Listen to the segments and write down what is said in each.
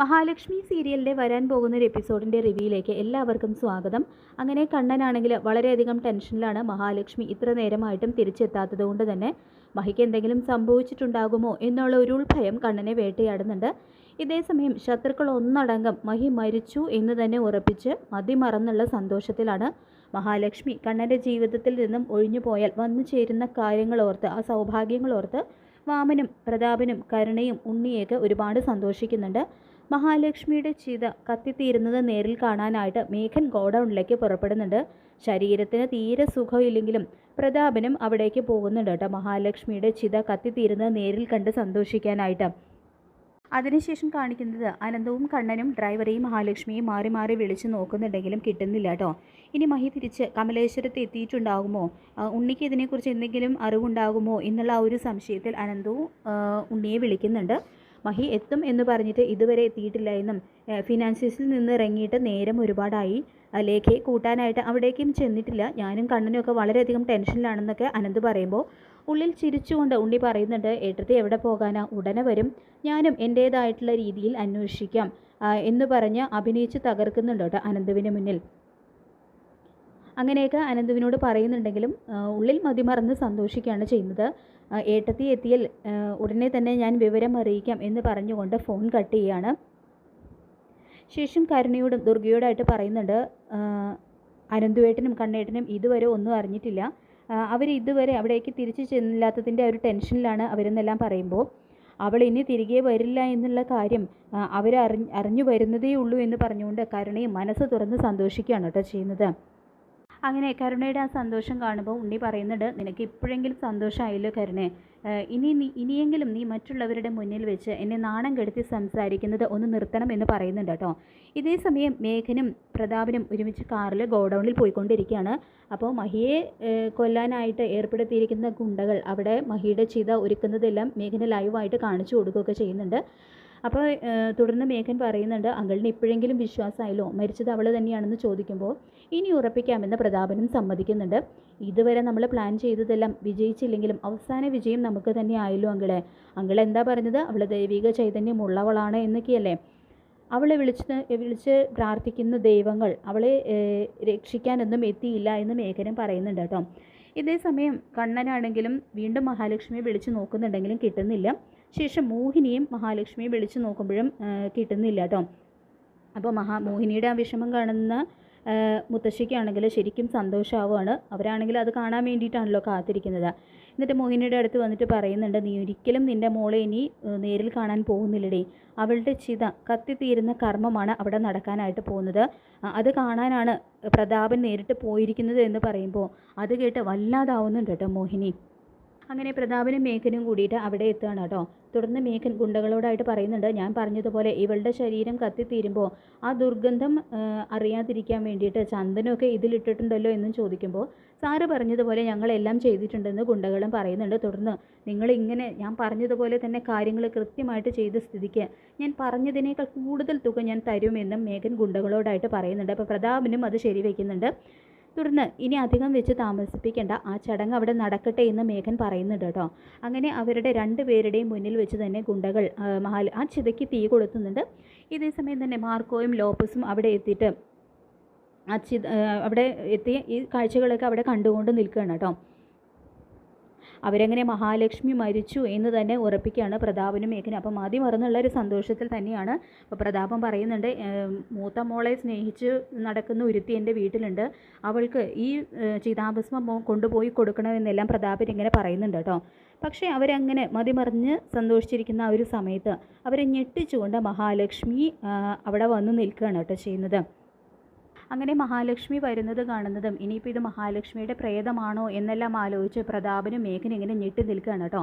മഹാലക്ഷ്മി സീരിയലിന്റെ വരാൻ പോകുന്ന ഒരു എപ്പിസോഡിന്റെ റിവ്യൂയിലേക്ക് എല്ലാവർക്കും സ്വാഗതം. അങ്ങനെ കണ്ണനാണെങ്കിൽ വളരെയധികം ടെൻഷനിലാണ് മഹാലക്ഷ്മി ഇത്ര നേരമായിട്ടും തിരിച്ചെത്താത്തത് കൊണ്ട് തന്നെ. മഹിക്ക് എന്തെങ്കിലും സംഭവിച്ചിട്ടുണ്ടാകുമോ എന്നുള്ള ഒരു ഉൾഭയം കണ്ണനെ വേട്ടയാടുന്നുണ്ട്. ഇതേസമയം ശത്രുക്കൾ ഒന്നടങ്കം മഹി മരിച്ചു എന്ന് തന്നെ ഉറപ്പിച്ച് മതിമറന്നുള്ള സന്തോഷത്തിലാണ് മഹാലക്ഷ്മി. കണ്ണന്റെ ജീവിതത്തിൽ നിന്നും ഒഴിഞ്ഞു പോയാൽ വന്നു ചേരുന്ന കാര്യങ്ങളോർത്ത് ആ സൗഭാഗ്യങ്ങളോർത്ത് വാമനും പ്രതാപനും കരുണയും ഉണ്ണിയൊക്കെ ഒരുപാട് സന്തോഷിക്കുന്നുണ്ട്. മഹാലക്ഷ്മിയുടെ ചിത കത്തിത്തീരുന്നത് നേരിൽ കാണാനായിട്ട് മേഘൻ ഗോഡൗണിലേക്ക് പുറപ്പെടുന്നുണ്ട്. ശരീരത്തിന് തീരെ സുഖമില്ലെങ്കിലും പ്രതാപനും അവിടേക്ക് പോകുന്നുണ്ട് കേട്ടോ. മഹാലക്ഷ്മിയുടെ ചിത കത്തിത്തീരുന്നത് നേരിൽ കണ്ട് സന്തോഷിക്കാനായിട്ട്. അതിനുശേഷം കാണിക്കുന്നത് അനന്തവും കണ്ണനും ഡ്രൈവറെയും മഹാലക്ഷ്മിയും മാറി മാറി വിളിച്ച് നോക്കുന്നുണ്ടെങ്കിലും കിട്ടുന്നില്ല കേട്ടോ. ഇനി മഹി തിരിച്ച് കമലേശ്വരത്ത് എത്തിയിട്ടുണ്ടാകുമോ? ഉണ്ണിക്ക് ഇതിനെക്കുറിച്ച് എന്തെങ്കിലും അറിവുണ്ടാകുമോ എന്നുള്ള ആ ഒരു സംശയത്തിൽ അനന്തവും ഉണ്ണിയെ വിളിക്കുന്നുണ്ട്. മഹി എത്തും എന്ന് പറഞ്ഞിട്ട് ഇതുവരെ എത്തിയിട്ടില്ല എന്നും ഫിനാൻഷ്യസിൽ നിന്ന് ഇറങ്ങിയിട്ട് നേരം ഒരുപാടായി. ലേഖയെ കൂട്ടാനായിട്ട് അവിടേക്കും ചെന്നിട്ടില്ല. ഞാനും കണ്ണനും ഒക്കെ വളരെയധികം ടെൻഷനിലാണെന്നൊക്കെ അനന്ത് പറയുമ്പോൾ ഉള്ളിൽ ചിരിച്ചുകൊണ്ട് ഉണ്ണി പറയുന്നുണ്ട് ഏട്ടത്തി എവിടെ പോകാനാ? ഉടനെ വരും. ഞാനും എന്റേതായിട്ടുള്ള രീതിയിൽ അന്വേഷിക്കാം എന്ന് പറഞ്ഞ് അഭിനയിച്ച് തകർക്കുന്നുണ്ട് കേട്ടോ അനന്തുവിന് മുന്നിൽ. അങ്ങനെയൊക്കെ അനന്തുവിനോട് പറയുന്നുണ്ടെങ്കിലും ഉള്ളിൽ മതിമറന്ന് സന്തോഷിക്കുകയാണ് ചെയ്യുന്നത്. ഏട്ടത്തി എത്തിയാൽ ഉടനെ തന്നെ ഞാൻ വിവരം അറിയിക്കാം എന്ന് പറഞ്ഞുകൊണ്ട് ഫോൺ കട്ട് ചെയ്യാണ്. ശേഷം കരുണയോടും ദുർഗയോടായിട്ട് പറയുന്നുണ്ട് അനന്തുവേട്ടനും കണ്ണേട്ടനും ഇതുവരെ ഒന്നും അറിഞ്ഞിട്ടില്ല. അവർ ഇതുവരെ അവിടേക്ക് തിരിച്ചു ചെന്നില്ലാത്തതിന്റെ ഒരു ടെൻഷനിലാണ് അവരെന്നെല്ലാം പറയുമ്പോൾ. അവൾ ഇനി തിരികെ വരില്ല എന്നുള്ള കാര്യം അവർ അറിഞ്ഞ് അറിഞ്ഞു വരുന്നതേ ഉള്ളൂ എന്ന് പറഞ്ഞുകൊണ്ട് കരുണയും മനസ്സ് തുറന്ന് സന്തോഷിക്കുകയാണ് കേട്ടോ ചെയ്യുന്നത്. അങ്ങനെ കരുണയുടെ ആ സന്തോഷം കാണുമ്പോൾ ഉണ്ണി പറയുന്നുണ്ട് നിനക്ക് ഇപ്പോഴെങ്കിലും സന്തോഷമായല്ലോ കരുണെ. ഇനി നീ ഇനിയെങ്കിലും നീ മറ്റുള്ളവരുടെ മുന്നിൽ വെച്ച് എന്നെ നാണം കെടുത്തി സംസാരിക്കുന്നത് ഒന്ന് നിർത്തണം എന്ന് പറയുന്നുണ്ട് കേട്ടോ. ഇതേ സമയം മേഘനും പ്രതാപനും ഒരുമിച്ച് കാറിൽ ഗോഡൗണിൽ പോയിക്കൊണ്ടിരിക്കുകയാണ്. അപ്പോൾ മഹിയെ കൊല്ലാനായിട്ട് ഏർപ്പെടുത്തിയിരിക്കുന്ന ഗുണ്ടകൾ അവിടെ മഹിയുടെ ചിത ഒരുക്കുന്നതെല്ലാം മേഘന ലൈവായിട്ട് കാണിച്ചു കൊടുക്കുകയൊക്കെ ചെയ്യുന്നുണ്ട്. അപ്പോൾ തുടർന്ന് മേഘൻ പറയുന്നുണ്ട് അങ്കിളിന് ഇപ്പോഴെങ്കിലും വിശ്വാസമായല്ലോ? മരിച്ചത് അവൾ തന്നെയാണെന്ന് ചോദിക്കുമ്പോൾ ഇനി ഉറപ്പിക്കാമെന്ന് പ്രതാപനും സമ്മതിക്കുന്നുണ്ട്. ഇതുവരെ നമ്മൾ പ്ലാൻ ചെയ്തതെല്ലാം വിജയിച്ചില്ലെങ്കിലും അവസാന വിജയം നമുക്ക് തന്നെ ആയല്ലോ അങ്കിളെ. അങ്കിൾ എന്താ പറഞ്ഞത്? അവൾ ദൈവിക ചൈതന്യമുള്ളവളാണ് എന്നൊക്കെയല്ലേ? അവളെ വിളിച്ച് വിളിച്ച് പ്രാർത്ഥിക്കുന്ന ദൈവങ്ങൾ അവളെ രക്ഷിക്കാനൊന്നും എത്തിയില്ല എന്ന് മേഖലം പറയുന്നുണ്ട് കേട്ടോ. ഇതേ സമയം കണ്ണനാണെങ്കിലും വീണ്ടും മഹാലക്ഷ്മിയെ വിളിച്ച് നോക്കുന്നുണ്ടെങ്കിലും കിട്ടുന്നില്ല. ശേഷം മോഹിനിയും മഹാലക്ഷ്മിയെ വിളിച്ച് നോക്കുമ്പോഴും കിട്ടുന്നില്ല കേട്ടോ. അപ്പോൾ മഹാ മോഹിനിയുടെ ആ വിഷമം കാണുന്ന മുത്തശ്ശിക്കാണെങ്കിൽ ശരിക്കും സന്തോഷമാവുകയാണ് അവരാണെങ്കിൽ അത് കാണാൻ വേണ്ടിയിട്ടാണല്ലോ കാത്തിരിക്കുന്നത്. എന്നിട്ട് മോഹിനിയുടെ അടുത്ത് വന്നിട്ട് പറയുന്നുണ്ട് നീ ഒരിക്കലും നിന്റെ മോളെ ഇനി നേരിൽ കാണാൻ പോകുന്നില്ലടേ. അവളുടെ ചിത കത്തിത്തീരുന്ന കർമ്മമാണ് അവിടെ നടക്കാനായിട്ട് പോകുന്നത്. അത് കാണാനാണ് പ്രതാപൻ നേരിട്ട് പോയിരിക്കുന്നത് എന്ന് പറയുമ്പോൾ അത് കേട്ട് വല്ലാതാവുന്നുണ്ട് കേട്ടോ മോഹിനി. അങ്ങനെ പ്രതാപനും മേഘനും കൂടിയിട്ട് അവിടെ എത്തുകയാണ് കേട്ടോ. തുടർന്ന് മേഘൻ ഗുണ്ടകളോടായിട്ട് പറയുന്നുണ്ട് ഞാൻ പറഞ്ഞതുപോലെ ഇവളുടെ ശരീരം കത്തിത്തീരുമ്പോൾ ആ ദുർഗന്ധം അറിയാതിരിക്കാൻ വേണ്ടിയിട്ട് ചന്ദനമൊക്കെ ഇതിലിട്ടിട്ടുണ്ടല്ലോ എന്നും ചോദിക്കുമ്പോൾ സാറ് പറഞ്ഞതുപോലെ ഞങ്ങളെല്ലാം ചെയ്തിട്ടുണ്ടെന്ന് ഗുണ്ടകളും പറയുന്നുണ്ട്. തുടർന്ന് നിങ്ങൾ ഇങ്ങനെ ഞാൻ പറഞ്ഞതുപോലെ തന്നെ കാര്യങ്ങൾ കൃത്യമായിട്ട് ചെയ്ത സ്ഥിതിക്ക് ഞാൻ പറഞ്ഞതിനേക്കാൾ കൂടുതൽ തുക ഞാൻ തരുമെന്നും മേഘൻ ഗുണ്ടകളോടായിട്ട് പറയുന്നുണ്ട്. അപ്പോൾ പ്രതാപനും അത് ശരിവെക്കുന്നുണ്ട്. തുടർന്ന് ഇനി അധികം വെച്ച് താമസിപ്പിക്കേണ്ട ആ ചടങ്ങ് അവിടെ നടക്കട്ടെ എന്ന് മേഘൻ പറയുന്നുണ്ട് കേട്ടോ. അങ്ങനെ അവരുടെ രണ്ട് പേരുടെയും മുന്നിൽ വെച്ച് തന്നെ ഗുണ്ടകൾ മഹാൽ ആ ചിതയ്ക്ക് തീ കൊളുത്തുന്നുണ്ട്. ഇതേ സമയം തന്നെ മാർക്കോയും ലോപ്പസും അവിടെ എത്തിയിട്ട് ചിത അവിടെ എത്തി ഈ കാഴ്ചകളൊക്കെ അവിടെ കണ്ടുകൊണ്ട് നിൽക്കുകയാണ് കേട്ടോ. അവരങ്ങനെ മഹാലക്ഷ്മി മരിച്ചു എന്ന് തന്നെ ഉറപ്പിക്കുകയാണ് പ്രതാപനും മേഘന. അപ്പം മതി മറന്നുള്ള ഒരു സന്തോഷത്തിൽ തന്നെയാണ് അപ്പോൾ പ്രതാപം പറയുന്നുണ്ട് "ഏം, മൂത്ത മോളെ സ്നേഹിച്ച് നടക്കുന്ന ഒരുത്തി എന്റെ വീട്ടിലുണ്ട്. അവൾക്ക് ഈ ചിതാഭസ്മം കൊണ്ടുപോയി കൊടുക്കണമെന്നെല്ലാം പ്രതാപൻ ഇങ്ങനെ പറയുന്നുണ്ട് കേട്ടോ. പക്ഷേ അവരങ്ങനെ മതിമറിഞ്ഞ് സന്തോഷിച്ചിരിക്കുന്ന ആ ഒരു സമയത്ത് അവരെ ഞെട്ടിച്ചുകൊണ്ട് മഹാലക്ഷ്മി അവിടെ വന്ന് നിൽക്കുകയാണ് കേട്ടോ ചെയ്യുന്നത്. അങ്ങനെ മഹാലക്ഷ്മി വരുന്നത് കാണുന്നതും ഇനിയിപ്പോൾ ഇത് മഹാലക്ഷ്മിയുടെ പ്രേതമാണോ എന്നെല്ലാം ആലോചിച്ച് പ്രതാപനും മേഘനും ഇങ്ങനെ ഞെട്ടി നിൽക്കുകയാണ് കേട്ടോ.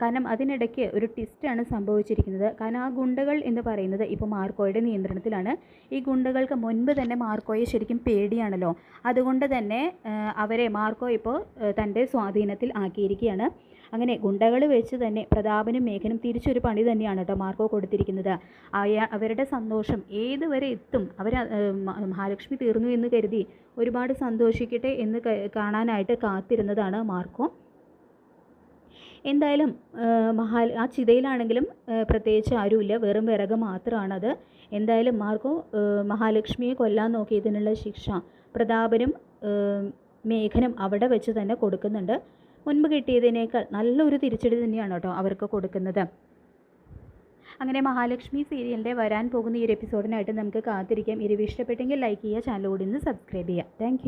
കാരണം അതിനിടയ്ക്ക് ഒരു ട്വിസ്റ്റാണ് സംഭവിച്ചിരിക്കുന്നത്. കാരണം ആ ഗുണ്ടകൾ എന്ന് പറയുന്നത് ഇപ്പോൾ മാർക്കോയുടെ നിയന്ത്രണത്തിലാണ്. ഈ ഗുണ്ടകൾക്ക് മുൻപ് തന്നെ മാർക്കോയെ ശരിക്കും പേടിയാണല്ലോ. അതുകൊണ്ട് തന്നെ അവരെ മാർക്കോ ഇപ്പോൾ തന്റെ സ്വാധീനത്തിൽ ആക്കിയിരിക്കുകയാണ്. അങ്ങനെ ഗുണ്ടകൾ വെച്ച് തന്നെ പ്രതാപനും മേഘനും തിരിച്ചൊരു പണി തന്നെയാണ് കേട്ടോ മാർക്കോ കൊടുത്തിരിക്കുന്നത്. അവരുടെ സന്തോഷം ഏതുവരെ എത്തും അവർ മഹാലക്ഷ്മി തീർന്നു എന്ന് കരുതി ഒരുപാട് സന്തോഷിക്കട്ടെ എന്ന് കാണാനായിട്ട് കാത്തിരുന്നതാണ് മാർക്കോ. എന്തായാലും മഹാ ആ ചിതയിലാണെങ്കിലും പ്രത്യേകിച്ച് ആരുമില്ല വെറും വിറക് മാത്രമാണത് എന്തായാലും മാർക്കോ മഹാലക്ഷ്മിയെ കൊല്ലാൻ നോക്കിയതിനുള്ള ശിക്ഷ പ്രതാപനും മേഘനും അവിടെ വെച്ച് തന്നെ കൊടുക്കുന്നുണ്ട്. മുൻപ് കിട്ടിയതിനേക്കാൾ നല്ലൊരു തിരിച്ചടി തന്നെയാണ് കേട്ടോ അവർക്ക് കൊടുക്കുന്നത്. അങ്ങനെ മഹാലക്ഷ്മി സീരിയലിന്റെ വരാൻ പോകുന്ന ഈ ഒരു എപ്പിസോഡിനായിട്ട് നമുക്ക് കാത്തിരിക്കാം. ഇരുവിഷ്ടപ്പെട്ടെങ്കിൽ ലൈക്ക് ചെയ്യുക ചാനൽ കൂടി സബ്സ്ക്രൈബ് ചെയ്യുക. താങ്ക്